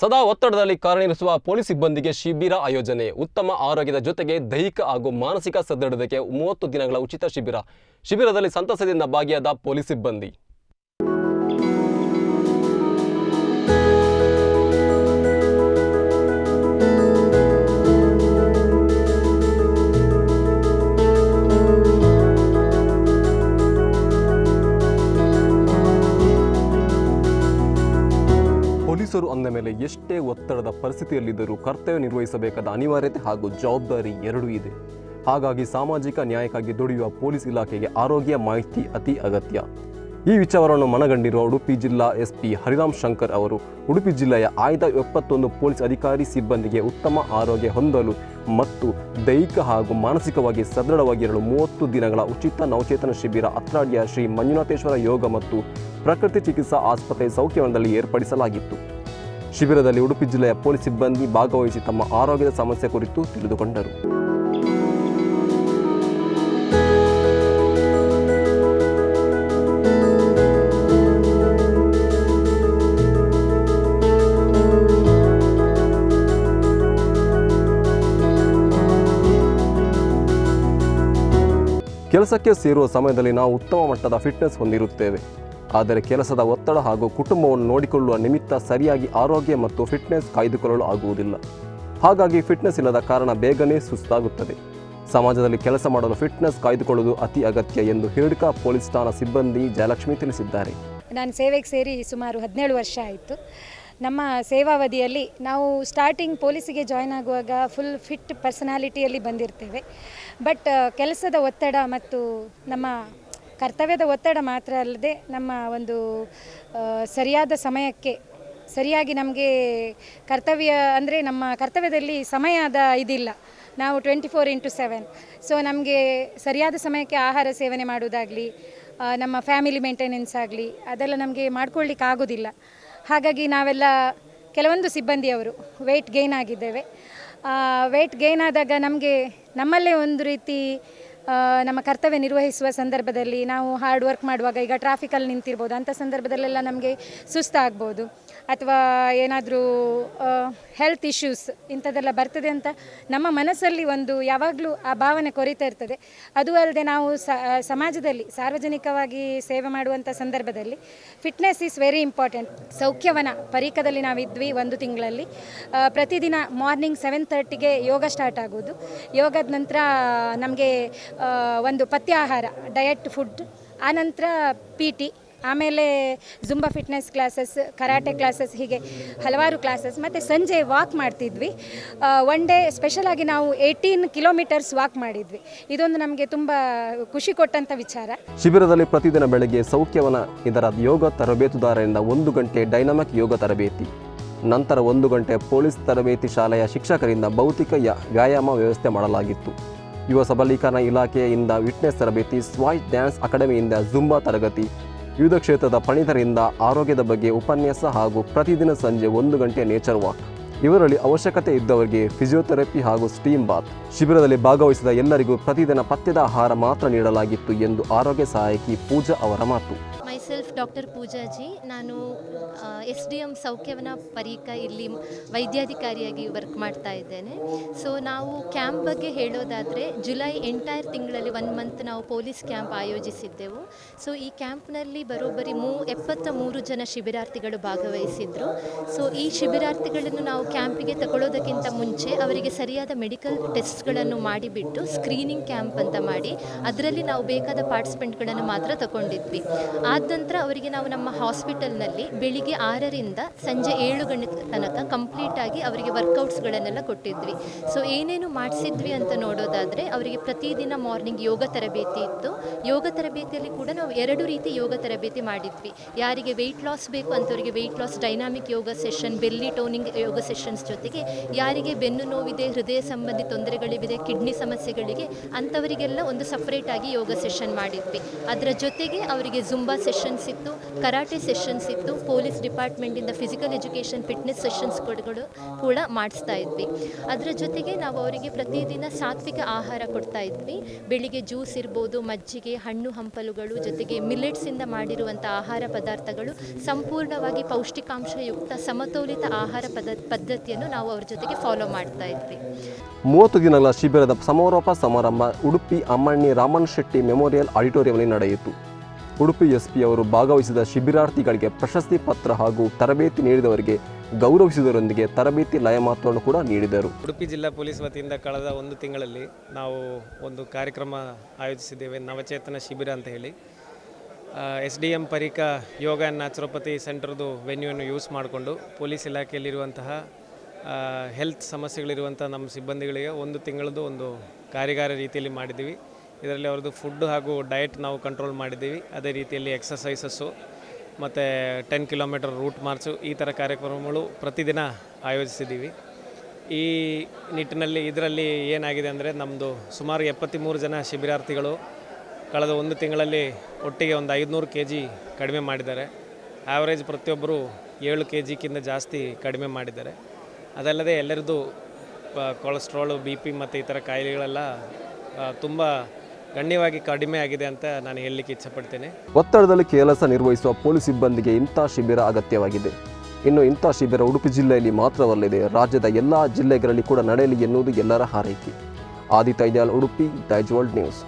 ಸದಾ ಒತ್ತಡದಲ್ಲಿ ಕಾರ್ಯನಿರ್ವಹಿಸುವ ಪೊಲೀಸ್ ಸಿಬ್ಬಂದಿಗೆ ಶಿಬಿರ ಆಯೋಜನೆ. ಉತ್ತಮ ಆರೋಗ್ಯದ ಜೊತೆಗೆ ದೈಹಿಕ ಹಾಗೂ ಮಾನಸಿಕ ಸದೃಢತೆಗೆ ಮೂವತ್ತು ದಿನಗಳ ಉಚಿತ ಶಿಬಿರ. ಶಿಬಿರದಲ್ಲಿ ಸಂತಸದಿಂದ ಭಾಗಿಯಾದ ಪೊಲೀಸ್ ಸಿಬ್ಬಂದಿ. ಪೊಲೀಸರು ಅಂದ ಮೇಲೆ ಎಷ್ಟೇ ಒತ್ತಡದ ಪರಿಸ್ಥಿತಿಯಲ್ಲಿದ್ದರೂ ಕರ್ತವ್ಯ ನಿರ್ವಹಿಸಬೇಕಾದ ಅನಿವಾರ್ಯತೆ ಹಾಗೂ ಜವಾಬ್ದಾರಿ ಎರಡೂ ಇದೆ. ಹಾಗಾಗಿ ಸಾಮಾಜಿಕ ನ್ಯಾಯಕ್ಕಾಗಿ ದುಡಿಯುವ ಪೊಲೀಸ್ ಇಲಾಖೆಗೆ ಆರೋಗ್ಯ ಮಾಹಿತಿ ಅತಿ ಅಗತ್ಯ. ಈ ವಿಚಾರವನ್ನು ಮನಗಂಡಿರುವ ಉಡುಪಿ ಜಿಲ್ಲಾ ಎಸ್ಪಿ ಹರಿರಾಮ್ ಶಂಕರ್ ಅವರು, ಉಡುಪಿ ಜಿಲ್ಲೆಯ ಆಯ್ದ ಎಪ್ಪತ್ತೊಂದು ಪೊಲೀಸ್ ಅಧಿಕಾರಿ ಸಿಬ್ಬಂದಿಗೆ ಉತ್ತಮ ಆರೋಗ್ಯ ಹೊಂದಲು ಮತ್ತು ದೈಹಿಕ ಹಾಗೂ ಮಾನಸಿಕವಾಗಿ ಸದೃಢವಾಗಿರಲು ಮೂವತ್ತು ದಿನಗಳ ಉಚಿತ ನವಚೇತನ ಶಿಬಿರ ಅತ್ರಾಡಿಯ ಶ್ರೀ ಮಂಜುನಾಥೇಶ್ವರ ಯೋಗ ಮತ್ತು ಪ್ರಕೃತಿ ಚಿಕಿತ್ಸಾ ಆಸ್ಪತ್ರೆ ಸೌಖ್ಯವನದಲ್ಲಿ ಏರ್ಪಡಿಸಲಾಗಿತ್ತು. ಶಿಬಿರದಲ್ಲಿ ಉಡುಪಿ ಜಿಲ್ಲೆಯ ಪೊಲೀಸ್ ಸಿಬ್ಬಂದಿ ಭಾಗವಹಿಸಿ ತಮ್ಮ ಆರೋಗ್ಯದ ಸಮಸ್ಯೆ ಕುರಿತು ತಿಳಿದುಕೊಂಡರು. ಕೆಲಸಕ್ಕೆ ಸೇರುವ ಸಮಯದಲ್ಲಿ ನಾವು ಉತ್ತಮ ಮಟ್ಟದ ಫಿಟ್ನೆಸ್ ಹೊಂದಿರುತ್ತೇವೆ. ಆದರೆ ಕೆಲಸದ ಒತ್ತಡ ಹಾಗೂ ಕುಟುಂಬವನ್ನು ನೋಡಿಕೊಳ್ಳುವ ನಿಮಿತ್ತ ಸರಿಯಾಗಿ ಆರೋಗ್ಯ ಮತ್ತು ಫಿಟ್ನೆಸ್ ಕಾಯ್ದುಕೊಳ್ಳಲು ಆಗುವುದಿಲ್ಲ. ಹಾಗಾಗಿ ಫಿಟ್ನೆಸ್ ಇಲ್ಲದ ಕಾರಣ ಬೇಗನೆ ಸುಸ್ತಾಗುತ್ತದೆ. ಸಮಾಜದಲ್ಲಿ ಕೆಲಸ ಮಾಡಲು ಫಿಟ್ನೆಸ್ ಕಾಯ್ದುಕೊಳ್ಳುವುದು ಅತಿ ಅಗತ್ಯ ಎಂದು ಹಿರಡ್ಕಾ ಪೊಲೀಸ್ ಠಾಣಾ ಸಿಬ್ಬಂದಿ ಜಯಲಕ್ಷ್ಮಿ ತಿಳಿಸಿದ್ದಾರೆ. ನಾನು ಸೇವೆಗೆ ಸೇರಿ ಸುಮಾರು ಹದಿನೇಳು ವರ್ಷ ಆಯಿತು. ನಮ್ಮ ಸೇವಾವಧಿಯಲ್ಲಿ ನಾವು ಸ್ಟಾರ್ಟಿಂಗ್ ಪೊಲೀಸಿಗೆ ಜಾಯ್ನ್ ಆಗುವಾಗ ಫುಲ್ ಫಿಟ್ ಪರ್ಸನಾಲಿಟಿಯಲ್ಲಿ ಬಂದಿರ್ತೇವೆ. ಬಟ್ ಕೆಲಸದ ಒತ್ತಡ ಮತ್ತು ನಮ್ಮ ಕರ್ತವ್ಯದ ಒತ್ತಡ ಮಾತ್ರ ಅಲ್ಲದೆ ನಮ್ಮ ಒಂದು ಸರಿಯಾದ ಸಮಯಕ್ಕೆ, ಸರಿಯಾಗಿ ನಮಗೆ ಕರ್ತವ್ಯ ಅಂದರೆ ನಮ್ಮ ಕರ್ತವ್ಯದಲ್ಲಿ ಸಮಯದ ಇದಿಲ್ಲ. ನಾವು twenty four into seven so ನಮಗೆ ಸರಿಯಾದ ಸಮಯಕ್ಕೆ ಆಹಾರ ಸೇವನೆ ಮಾಡುವುದಾಗಲಿ ನಮ್ಮ ಫ್ಯಾಮಿಲಿ ಮೇಂಟೆನೆನ್ಸ್ ಆಗಲಿ, ಅದೆಲ್ಲ ನಮಗೆ ಮಾಡ್ಕೊಳ್ಳಿಕ್ಕೆ ಆಗೋದಿಲ್ಲ. ಹಾಗಾಗಿ ನಾವೆಲ್ಲ ಕೆಲವೊಂದು ಸಿಬ್ಬಂದಿಯವರು ವೆಯ್ಟ್ ಗೇನ್ ಆಗಿದ್ದೇವೆ. ವೆಯ್ಟ್ ಗೇನ್ ಆದಾಗ ನಮಗೆ ನಮ್ಮಲ್ಲೇ ಒಂದು ರೀತಿ ನಮ್ಮ ಕರ್ತವ್ಯ ನಿರ್ವಹಿಸುವ ಸಂದರ್ಭದಲ್ಲಿ ನಾವು ಹಾರ್ಡ್ ವರ್ಕ್ ಮಾಡುವಾಗ ಈಗ ಟ್ರಾಫಿಕಲ್ಲಿ ನಿಂತಿರ್ಬೋದು ಅಂಥ ಸಂದರ್ಭದಲ್ಲೆಲ್ಲ ನಮಗೆ ಸುಸ್ತಾಗ್ಬೋದು. ಅಥವಾ ಏನಾದರೂ ಹೆಲ್ತ್ ಇಶ್ಯೂಸ್ ಇಂಥದ್ದೆಲ್ಲ ಬರ್ತದೆ ಅಂತ ನಮ್ಮ ಮನಸ್ಸಲ್ಲಿ ಒಂದು ಯಾವಾಗಲೂ ಆ ಭಾವನೆ ಕೊರಿತಾ ಇರ್ತದೆ. ಅದು ಅಲ್ಲದೆ ನಾವು ಸಮಾಜದಲ್ಲಿ ಸಾರ್ವಜನಿಕವಾಗಿ ಸೇವೆ ಮಾಡುವಂಥ ಸಂದರ್ಭದಲ್ಲಿ fitness is very important Soukhyavana ಪರೀಕದಲ್ಲಿ ನಾವಿದ್ವಿ ಒಂದು ತಿಂಗಳಲ್ಲಿ. ಪ್ರತಿದಿನ ಮಾರ್ನಿಂಗ್ ಸೆವೆನ್ ತರ್ಟಿಗೆ ಯೋಗ ಸ್ಟಾರ್ಟ್ ಆಗೋದು. ಯೋಗದ ನಂತರ ನಮಗೆ ಒಂದು ಪಥ್ಯಾಹಾರ ಡಯಟ್ ಫುಡ್ ಆನಂತರ ಪಿ ಟಿ ಆಮೇಲೆ Zumba fitness classes, karate classes, ಹೀಗೆ ಹಲವಾರು ಕ್ಲಾಸಸ್, ಮತ್ತು ಸಂಜೆ ವಾಕ್ ಮಾಡ್ತಿದ್ವಿ. ಒನ್ ಡೇ ಸ್ಪೆಷಲಾಗಿ ನಾವು ಏಯ್ಟೀನ್ ಕಿಲೋಮೀಟರ್ಸ್ ವಾಕ್ ಮಾಡಿದ್ವಿ. ಇದೊಂದು ನಮಗೆ ತುಂಬ ಖುಷಿ ಕೊಟ್ಟಂಥ ವಿಚಾರ. ಶಿಬಿರದಲ್ಲಿ ಪ್ರತಿದಿನ ಬೆಳಗ್ಗೆ ಸೌಖ್ಯವನ ಇದರ ಯೋಗ ತರಬೇತುದಾರರಿಂದ ಒಂದು ಗಂಟೆ ಡೈನಮಿಕ್ ಯೋಗ ತರಬೇತಿ, ನಂತರ ಒಂದು ಗಂಟೆ ಪೊಲೀಸ್ ತರಬೇತಿ ಶಾಲೆಯ ಶಿಕ್ಷಕರಿಂದ ಭೌತಿಕ ವ್ಯಾಯಾಮ ವ್ಯವಸ್ಥೆ ಮಾಡಲಾಗಿತ್ತು. ಯುವ ಸಬಲೀಕರಣ ಇಲಾಖೆಯಿಂದ ವಿಟ್ನೆಸ್ ತರಬೇತಿ ಸ್ವಾಯ್ ಡ್ಯಾನ್ಸ್ ಅಕಾಡೆಮಿಯಿಂದ ಜುಂಬಾ ತರಗತಿ ವಿವಿಧ ಕ್ಷೇತ್ರದ ಪಣಿತರಿಂದ ಆರೋಗ್ಯದ ಬಗ್ಗೆ ಉಪನ್ಯಾಸ ಹಾಗೂ ಪ್ರತಿದಿನ ಸಂಜೆ ಒಂದು ಗಂಟೆ ನೇಚರ್ ವಾಕ್. ಇವರಲ್ಲಿ ಅವಶ್ಯಕತೆ ಇದ್ದವರಿಗೆ ಫಿಸಿಯೋಥೆರಪಿ ಹಾಗೂ ಸ್ಟೀಮ್ ಬಾತ್. ಶಿಬಿರದಲ್ಲಿ ಭಾಗವಹಿಸಿದ ಎಲ್ಲರಿಗೂ ಪ್ರತಿದಿನ ಪಥ್ಯದ ಆಹಾರ ಮಾತ್ರ ನೀಡಲಾಗಿತ್ತು ಎಂದು ಆರೋಗ್ಯ ಸಹಾಯಕಿ ಪೂಜಾ ಅವರ ಮಾತು. ಡಾಕ್ಟರ್ ಪೂಜಾಜಿ, ನಾನು S D M Soukhyavana Pareeka ಇಲ್ಲಿ ವೈದ್ಯಾಧಿಕಾರಿಯಾಗಿ ವರ್ಕ್ ಮಾಡ್ತಾ ಇದ್ದೇನೆ. ಸೊ ನಾವು ಕ್ಯಾಂಪ್ ಬಗ್ಗೆ ಹೇಳೋದಾದರೆ ಜುಲೈ ಎಂಟೈರ್ ತಿಂಗಳಲ್ಲಿ ಒನ್ ಮಂತ್ ನಾವು ಪೊಲೀಸ್ ಕ್ಯಾಂಪ್ ಆಯೋಜಿಸಿದ್ದೆವು. ಸೊ ಈ ಕ್ಯಾಂಪ್ನಲ್ಲಿ ಬರೋಬ್ಬರಿ ಮೂ ಎಪ್ಪತ್ತ ಮೂರು ಜನ ಶಿಬಿರಾರ್ಥಿಗಳು ಭಾಗವಹಿಸಿದ್ರು. ಸೊ ಈ ಶಿಬಿರಾರ್ಥಿಗಳನ್ನು ನಾವು ಕ್ಯಾಂಪಿಗೆ ತಗೊಳ್ಳೋದಕ್ಕಿಂತ ಮುಂಚೆ ಅವರಿಗೆ ಸರಿಯಾದ ಮೆಡಿಕಲ್ ಟೆಸ್ಟ್ಗಳನ್ನು ಮಾಡಿಬಿಟ್ಟು ಸ್ಕ್ರೀನಿಂಗ್ ಕ್ಯಾಂಪ್ ಅಂತ ಮಾಡಿ, ಅದರಲ್ಲಿ ನಾವು ಬೇಕಾದ ಪಾರ್ಟಿಸಿಪೆಂಟ್ಗಳನ್ನು ಮಾತ್ರ ತಗೊಂಡಿದ್ವಿ. ಆದ ನಂತರ ಅವರಿಗೆ ನಾವು ನಮ್ಮ ಹಾಸ್ಪಿಟಲ್ನಲ್ಲಿ ಬೆಳಿಗ್ಗೆ ಆರರಿಂದ ಸಂಜೆ ಏಳು ಗಂಟೆ ತನಕ ಕಂಪ್ಲೀಟ್ ಆಗಿ ಅವರಿಗೆ ವರ್ಕೌಟ್ಸ್ಗಳನ್ನೆಲ್ಲ ಕೊಟ್ಟಿದ್ವಿ. ಸೊ ಏನೇನು ಮಾಡಿಸಿದ್ವಿ ಅಂತ ನೋಡೋದಾದರೆ ಅವರಿಗೆ ಪ್ರತಿದಿನ ಮಾರ್ನಿಂಗ್ ಯೋಗ ತರಬೇತಿ ಇತ್ತು. ಯೋಗ ತರಬೇತಿಯಲ್ಲಿ ಕೂಡ ನಾವು ಎರಡು ರೀತಿ ಯೋಗ ತರಬೇತಿ ಮಾಡಿದ್ವಿ. ಯಾರಿಗೆ ವೆಯ್ಟ್ ಲಾಸ್ ಬೇಕು ಅಂತವರಿಗೆ weight loss dynamic yoga session belly toning yoga sessions ಜೊತೆಗೆ ಯಾರಿಗೆ ಬೆನ್ನು ನೋವಿದೆ, ಹೃದಯ ಸಂಬಂಧಿ ತೊಂದರೆಗಳಿವೆ ಕಿಡ್ನಿ ಸಮಸ್ಯೆಗಳಿಗೆ ಅಂಥವರಿಗೆಲ್ಲ ಒಂದು ಸಪ್ರೇಟಾಗಿ ಯೋಗ ಸೆಷನ್ ಮಾಡಿದ್ವಿ. ಅದರ ಜೊತೆಗೆ ಅವರಿಗೆ ಜುಂಬಾ ಸೆಷನ್ಸ್ ಇತ್ತು, ಕರಾಟೆ ಸೆಷನ್ಸ್ ಇತ್ತು, ಪೊಲೀಸ್ ಡಿಪಾರ್ಟ್ಮೆಂಟಿಂದ ಫಿಸಿಕಲ್ ಎಜುಕೇಷನ್, ಫಿಟ್ನೆಸ್ ಸೆಷನ್ಸ್ಗಳು ಕೂಡ ಮಾಡಿಸ್ತಾ ಇದ್ವಿ. ಅದರ ಜೊತೆಗೆ ನಾವು ಅವರಿಗೆ ಪ್ರತಿದಿನ ಸಾತ್ವಿಕ ಆಹಾರ ಕೊಡ್ತಾ ಇದ್ವಿ. ಬೆಳಿಗ್ಗೆ ಜ್ಯೂಸ್ ಇರ್ಬೋದು, ಮಜ್ಜಿಗೆ, ಹಣ್ಣು ಹಂಪಲುಗಳು ಜೊತೆಗೆ ಮಿಲೆಟ್ಸಿಂದ ಮಾಡಿರುವಂಥ ಆಹಾರ ಪದಾರ್ಥಗಳು ಸಂಪೂರ್ಣವಾಗಿ ಪೌಷ್ಟಿಕಾಂಶಯುಕ್ತ, ಸಮತೋಲಿತ ಆಹಾರ ಪದ, ಪದ್ಧತಿಯನ್ನು ನಾವು ಅವ್ರ ಜೊತೆಗೆ ಫಾಲೋ ಮಾಡ್ತಾ ಇದ್ವಿ. ಮೂವತ್ತು ದಿನಗಳ ಶಿಬಿರದ ಸಮಾರೋಪ ಸಮಾರಂಭ ಉಡುಪಿ ಅಮ್ಮಣ್ಣಿ ರಾಮನ್ ಶೆಟ್ಟಿ ಮೆಮೋರಿಯಲ್ ಆಡಿಟೋರಿಯಂನಲ್ಲಿ ನಡೆಯಿತು. ಉಡುಪಿ ಎಸ್ಪಿ ಅವರು ಭಾಗವಹಿಸಿದ ಶಿಬಿರಾರ್ಥಿಗಳಿಗೆ ಪ್ರಶಸ್ತಿ ಪತ್ರ ಹಾಗೂ ತರಬೇತಿ ನೀಡಿದವರಿಗೆ ಗೌರವಿಸಿದರೊಂದಿಗೆ ತರಬೇತಿ ಲಯ ಮಹತ್ವವನ್ನು ಕೂಡ ನೀಡಿದರು. ಉಡುಪಿ ಜಿಲ್ಲಾ ಪೊಲೀಸ್ ವತಿಯಿಂದ ಕಳೆದ ಒಂದು ತಿಂಗಳಲ್ಲಿ ನಾವು ಒಂದು ಕಾರ್ಯಕ್ರಮ ಆಯೋಜಿಸಿದ್ದೇವೆ, ನವಚೇತನ ಶಿಬಿರ ಅಂತ ಹೇಳಿ. S D M Pareeka yoga and naturopathy ಸೆಂಟರ್ದು ವೆನ್ಯೂವನ್ನು ಯೂಸ್ ಮಾಡಿಕೊಂಡು ಪೊಲೀಸ್ ಇಲಾಖೆಯಲ್ಲಿರುವಂತಹ ಹೆಲ್ತ್ ಸಮಸ್ಯೆಗಳಿರುವಂಥ ನಮ್ಮ ಸಿಬ್ಬಂದಿಗಳಿಗೆ ಒಂದು ತಿಂಗಳದ್ದು ಒಂದು ಕಾರ್ಯಾಗಾರ ರೀತಿಯಲ್ಲಿ ಮಾಡಿದ್ದೀವಿ. ಇದರಲ್ಲಿ ಅವ್ರದ್ದು ಫುಡ್ ಹಾಗೂ ಡಯಟ್ ನಾವು ಕಂಟ್ರೋಲ್ ಮಾಡಿದ್ದೀವಿ. ಅದೇ ರೀತಿಯಲ್ಲಿ ಎಕ್ಸಸೈಸಸ್ಸು ಮತ್ತು ಟೆನ್ ಕಿಲೋಮೀಟರ್ ರೂಟ್ ಮಾರ್ಚು ಈ ಥರ ಕಾರ್ಯಕ್ರಮಗಳು ಪ್ರತಿದಿನ ಆಯೋಜಿಸಿದ್ದೀವಿ. ಈ ನಿಟ್ಟಿನಲ್ಲಿ, ಇದರಲ್ಲಿ ಏನಾಗಿದೆ ಅಂದರೆ ನಮ್ಮದು ಸುಮಾರು ಎಪ್ಪತ್ತ್ಮೂರು ಜನ ಶಿಬಿರಾರ್ಥಿಗಳು ಕಳೆದ ಒಂದು ತಿಂಗಳಲ್ಲಿ ಒಟ್ಟಿಗೆ ಒಂದು ಐದುನೂರು ಕೆ ಜಿ ಕಡಿಮೆ ಮಾಡಿದ್ದಾರೆ. ಆ್ಯಾವ್ರೇಜ್ ಪ್ರತಿಯೊಬ್ಬರು ಏಳು ಕೆ ಜಿಗಿಂತ ಜಾಸ್ತಿ ಕಡಿಮೆ ಮಾಡಿದ್ದಾರೆ. ಅದಲ್ಲದೆ ಎಲ್ಲರದ್ದು ಕೊಲೆಸ್ಟ್ರಾಲು ಬಿ ಪಿ ಮತ್ತು ಈ ಥರ ಕಾಯಿಲೆಗಳೆಲ್ಲ ತುಂಬ ಗಣ್ಯವಾಗಿ ಕಡಿಮೆ ಆಗಿದೆ ಅಂತ ನಾನು ಹೇಳಲಿಕ್ಕೆ ಇಚ್ಛಪಡ್ತೇನೆ. ಒತ್ತಡದಲ್ಲಿ ಕೆಲಸ ನಿರ್ವಹಿಸುವ ಪೊಲೀಸ್ ಸಿಬ್ಬಂದಿಗೆ ಇಂಥ ಶಿಬಿರ ಅಗತ್ಯವಾಗಿದೆ. ಇನ್ನು ಇಂಥ ಶಿಬಿರ ಉಡುಪಿ ಜಿಲ್ಲೆಯಲ್ಲಿ ಮಾತ್ರವಲ್ಲದೆ ರಾಜ್ಯದ ಎಲ್ಲ ಜಿಲ್ಲೆಗಳಲ್ಲಿ ಕೂಡ ನಡೆಯಲಿ ಎನ್ನುವುದು ಎಲ್ಲರ ಹಾರೈಕೆ. Aditya Udupi Daijiworld news.